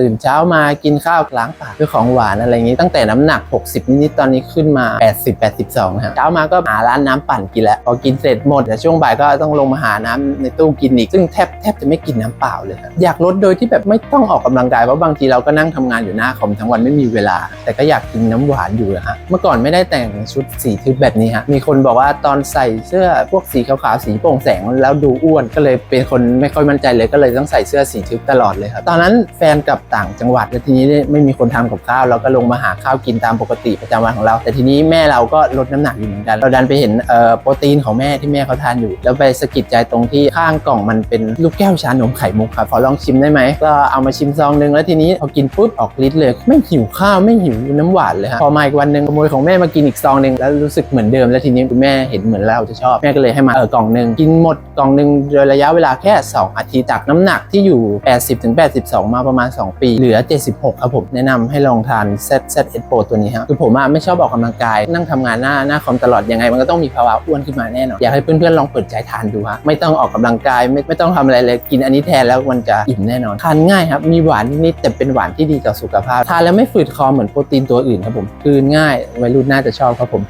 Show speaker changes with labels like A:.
A: ตื่นเช้ามากินข้าวล้างปากด้วยของหวานอะไรอย่างนี้ตั้งแต่น้ำหนัก 60 นิดๆตอนนี้ขึ้นมา 80 82นะฮะเช้ามาก็หาร้านน้ำปั่นกินแล้ว พอกินเสร็จหมดแต่ช่วงบ่ายก็ต้องลงมาหาน้ำในตู้กินอีก ซึ่งแทบแทบจะไม่กินน้ำเปล่าเลยครับอยากลดโดยที่แบบไม่ต้องออกกำลังกาย เพราะบางทีเราก็นั่งทำงานอยู่หน้าคอมทั้งวันไม่มีเวลา แต่ก็อยากกินน้ำหวานอยู่นะฮะเมื่อก่อนไม่ได้แต่งชุดสีทึบแบบนี้ฮะมีคนบอกว่าตอนใส่เสื้อพวกสีขาวๆสีโปร่งแสงแล้วดูอ้วนก็เลยเป็นคนไม่ค่อยมั่นใจเลยก็เลยต้องใส่เสื้อสีทึบตลอดเลยครับตอนนั้นแฟนกับต่างจังหวัดแล้วทีนี้ไม่มีคนทำกับข้าวเราก็ลงมาหาข้าวกินตามปกติประจำวันของเรา แต่ทีนี้แม่เราก็ลดน้ำหนักอยู่เหมือนกัน เราดันไปเห็นโปรตีนของแม่ที่แม่เขาทานอยู่ แล้วไปสะกิดใจตรงที่ข้างกล่องมันเป็นลูกแก้วชานมไข่มุกครับขอลองชิมได้ไหมก็เอามาชิมซองหนึงแล้วทีนี้พอกินปุ๊บออกฤทธิ์เลย ไม่หิวข้าวไม่หิวน้ำหวานเลยฮะพอมาอีกวันหนึ่งขโมยของแม่มากินอีกซองหนึ่งแล้วรู้สึกเหมือนเดิมแล้วทีนี้คุณแม่เห็นเหมือนเราจะชอบแม่ก็เลยให้มาเออกล่องหนึ่งกินหมดกล่องหนึ่งโดยระยะเวลาแค่ 2 อาทิตย์จากน้ำหนักที่อยู่ 80-82 มาประมาณ 2ปีเหลือ 76 ครับผม แนะนำให้ลองทาน Z Z S Pro ตัวนี้ฮะคือผมอะไม่ชอบออกกำลังกาย นั่งทำงานหน้าหน้าคอมตลอดยังไง มันก็ต้องมีภาวะอ้วนขึ้นมาแน่นอน อยากให้เพื่อนๆลองเปิดใจทานดูฮะไม่ต้องออกกำลังกายไม่ไม่ต้องทำอะไรเลยกินอันนี้แทนแล้วมันจะอิ่มแน่นอนทานง่ายครับมีหวานนิดๆแต่เป็นหวานที่ดีต่อสุขภาพทานแล้วไม่ฝืดคอเหมือนโปรตีนตัวอื่นครับผมคืนง่ายวัยรุ่นน่าจะชอบครับผม